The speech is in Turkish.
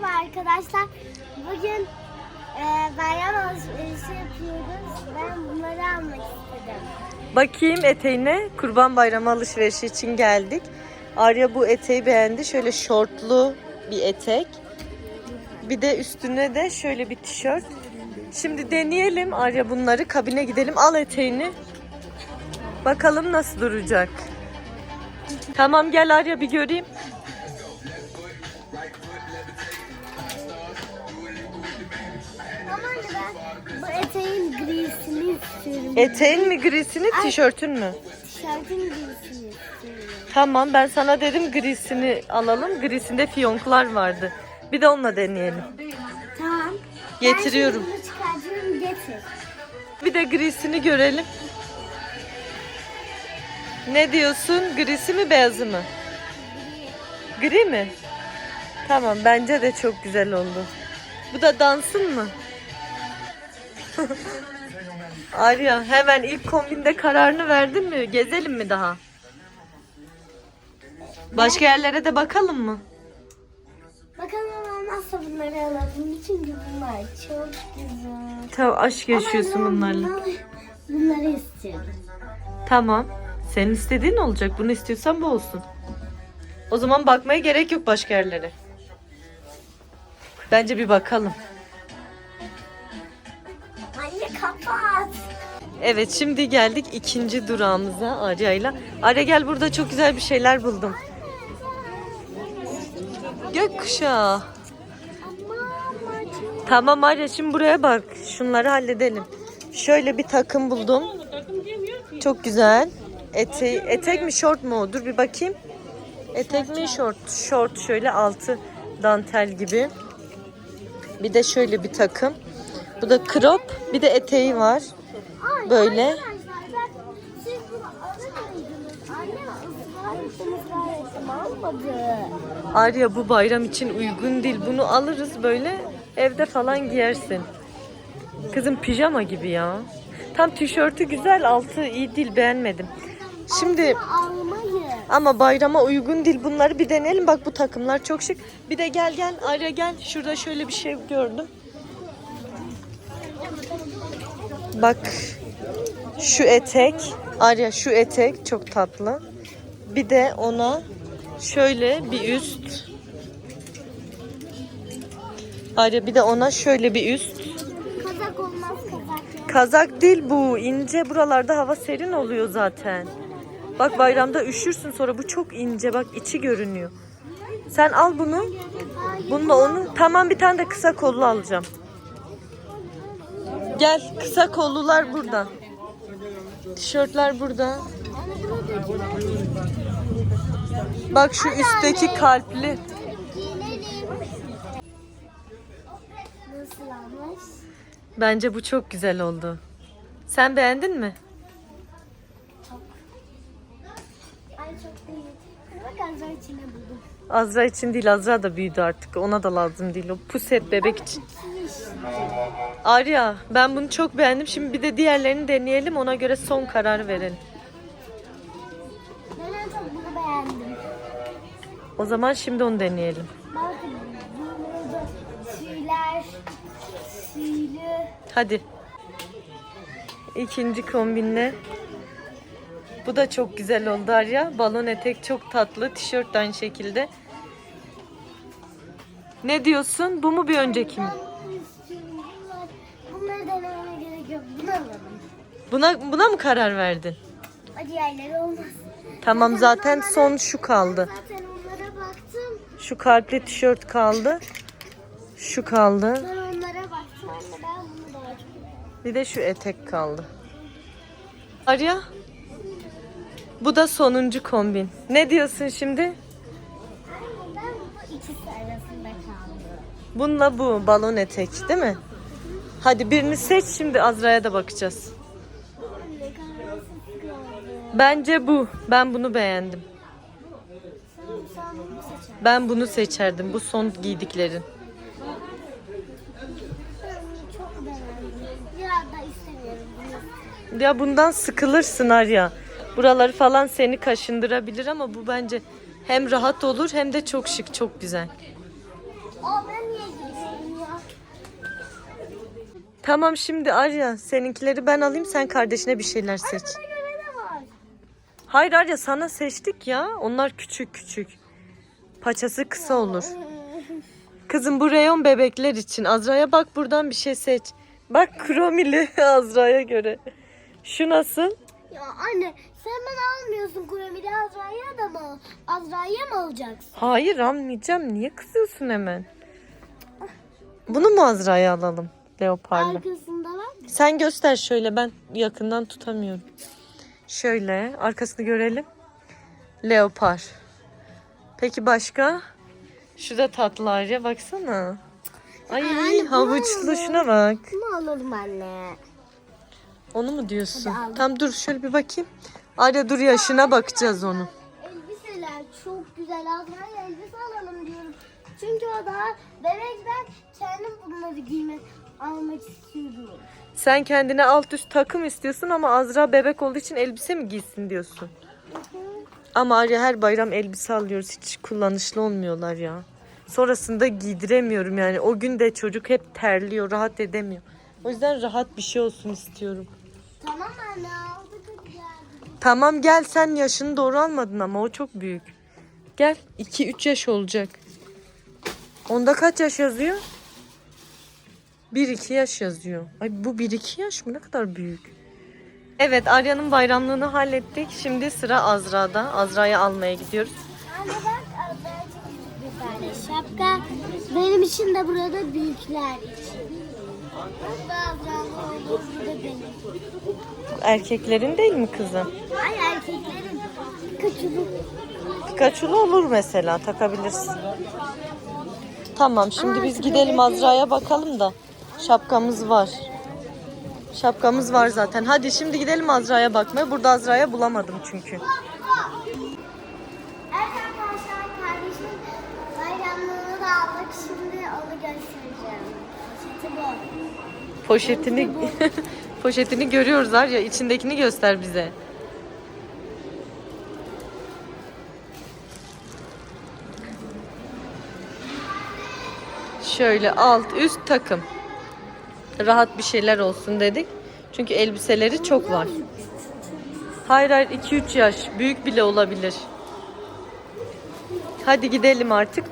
Merhaba arkadaşlar. Bugün e, bayram alışverişi yapıyoruz. Ben bunları almak istedim. Bakayım eteğine. Kurban Bayramı alışverişi için geldik. Arya bu eteği beğendi. Şöyle şortlu bir etek. Bir de üstüne de şöyle bir tişört. Şimdi deneyelim Arya bunları. Kabine gidelim. Al eteğini. Bakalım nasıl duracak. Tamam gel Arya bir göreyim. İstiyorum. Eteğin mi grisini, tişörtün mü? Tişörtün grisini istiyorum. Tamam ben sana dedim grisini alalım. Grisinde fiyonklar vardı. Bir de onunla deneyelim. Tamam. Getiriyorum. Ben şimdi bunu çıkartıyorum getir. Bir de grisini görelim. Ne diyorsun? Grisi mi beyazı mı? Gri mi? Tamam bence de çok güzel oldu. Bu da dansın mı? Arya hemen ilk kombinde kararını verdin mi? Gezelim mi daha? Başka yerlere de bakalım mı? Bakalım olmazsa bunları alalım. Çünkü bunlar çok güzel. Tamam aşk yaşıyorsun Ama ben bunlarla. bunları- Bunları istiyorum. Tamam. Senin istediğin olacak. Bunu istiyorsan bu olsun. O zaman bakmaya gerek yok başka yerlere. Bence bir bakalım. Evet şimdi geldik ikinci durağımıza Arya'yla. Arya gel burada çok güzel bir şeyler buldum. Gökkuşağı. Tamam Arya şimdi buraya bak. Şunları halledelim. Şöyle bir takım buldum. Çok güzel. Ete etek mi şort mu? o? Dur bir bakayım. Etek mi şort? Şort şöyle altı dantel gibi. Bir de şöyle bir takım. Bu da crop. Bir de eteği var. Ay, Böyle. Arkadaşlar siz bunu almadı. Arya bu bayram için uygun değil. Bunu alırız böyle evde falan giyersin. Kızım pijama gibi ya. Tam tişörtü güzel, altı iyi değil beğenmedim. Şimdi ama bayrama uygun değil. Bunları bir deneyelim. Bak bu takımlar çok şık. Bir de gel gel Arya gel. Şurada şöyle bir şey gördüm. Bak şu etek. Arya şu etek çok tatlı. Bir de ona şöyle bir üst. Arya bir de ona şöyle bir üst. Kazak olmaz kazak. Kazak değil bu. ince buralarda hava serin oluyor zaten. Bak bayramda üşürsün sonra bu çok ince bak içi görünüyor. Sen al bunu. Bununla onu. Tamam bir tane de kısa kollu alacağım. Gel kısa kollular burada. Tişörtler burada. Bak şu üstteki kalpli. Bence bu çok güzel oldu. Sen beğendin mi? Çok. Azra için değil Azra da büyüdü artık. Ona da lazım değil. O puset bebek için. Arya ben bunu çok beğendim. Şimdi bir de diğerlerini deneyelim. Ona göre son karar verelim. Ben en çok bunu beğendim. O zaman şimdi onu deneyelim. Bakın burada tüyler, tüylü. Hadi. İkinci kombinle. Bu da çok güzel oldu Arya. Balon etek çok tatlı. Tişört de aynı şekilde. Ne diyorsun? Bu mu bir önceki mi? Alalım. Buna buna mı karar verdin? O diğerleri olmaz. Tamam zaten son şu kaldı. Zaten onlara baktım. Şu kalpli tişört kaldı. Şu kaldı. Ben onlara baktım. Anne ben bunu daha çok beğendim. Bir de şu etek kaldı. Arya. Bu da sonuncu kombin. Ne diyorsun şimdi? Anne ben bu ikisi arasında kaldım. Bununla bu balon etek değil mi? Hadi birini seç şimdi Azra'ya da bakacağız. Bence bu. Ben bunu beğendim. Ben bunu seçerdim. Bu son giydiklerin. Ya bundan sıkılırsın Arya. Buraları falan seni kaşındırabilir ama bu bence hem rahat olur hem de çok şık, çok güzel. Aa ben Tamam şimdi Arya seninkileri ben alayım sen kardeşine bir şeyler seç. Buna göre de var. Hayır Arya sana seçtik ya. Onlar küçük küçük. Paçası kısa olur. Kızım bu reyon bebekler için. Azra'ya bak buradan bir şey seç. Bak kromili Azra'ya göre. Şu nasıl? Ya anne sen bana almıyorsun kuramide Azra'ya da mı? Azra'ya mı alacaksın? Hayır almayacağım. Niye kızıyorsun hemen? Bunu mu Azra'ya alalım? Leoparlı. Arkasında bak. Sen göster şöyle ben yakından tutamıyorum. Şöyle arkasını görelim. Leopar. Peki başka? Şu da tatlı Arya baksana. Ay Anne, havuçlu şuna bak. Bunu alalım anne. Onu mu diyorsun? Hadi al. Tam dur şöyle bir bakayım. Arya dur yaşına bakacağız onun. Elbiseler çok güzel. Azra'ya elbise alalım diyorum. Çünkü o daha bebek ben kendim bunları giymek almak istiyorum. Sen kendine alt üst takım istiyorsun ama Azra bebek olduğu için elbise mi giysin diyorsun? Ama Arya her bayram elbise alıyoruz. Hiç kullanışlı olmuyorlar ya. Sonrasında giydiremiyorum yani. O gün de çocuk hep terliyor, rahat edemiyor. O yüzden rahat bir şey olsun istiyorum. Tamam anne aldık hadi geldik. Tamam gel sen yaşını doğru almadın ama o çok büyük. Gel 2-3 yaş olacak. Onda kaç yaş yazıyor? 1-2 yaş yazıyor. Ay bu 1-2 yaş mı? Ne kadar büyük. Evet Arya'nın bayramlığını hallettik. Şimdi sıra Azra'da. Azra'yı almaya gidiyoruz. Anne bak bir tane şapka. Benim için de burada büyükler için. Burada Azra'nın olur, burada benim. Erkeklerin değil mi kızım? Ay erkeklerin küçülük. Pikachu'lu olur mesela takabilirsin. Tamam şimdi biz gidelim Azra'ya bakalım da. Şapkamız var. Şapkamız var zaten. Hadi şimdi gidelim Azra'ya bakmaya. Burada Azra'ya bulamadım çünkü. Poşetini poşetini görüyoruz Arya. İçindekini göster bize. Şöyle alt üst takım. Rahat bir şeyler olsun dedik. Çünkü elbiseleri çok var. Hayır hayır 2-3 yaş. Büyük bile olabilir. Hadi gidelim artık.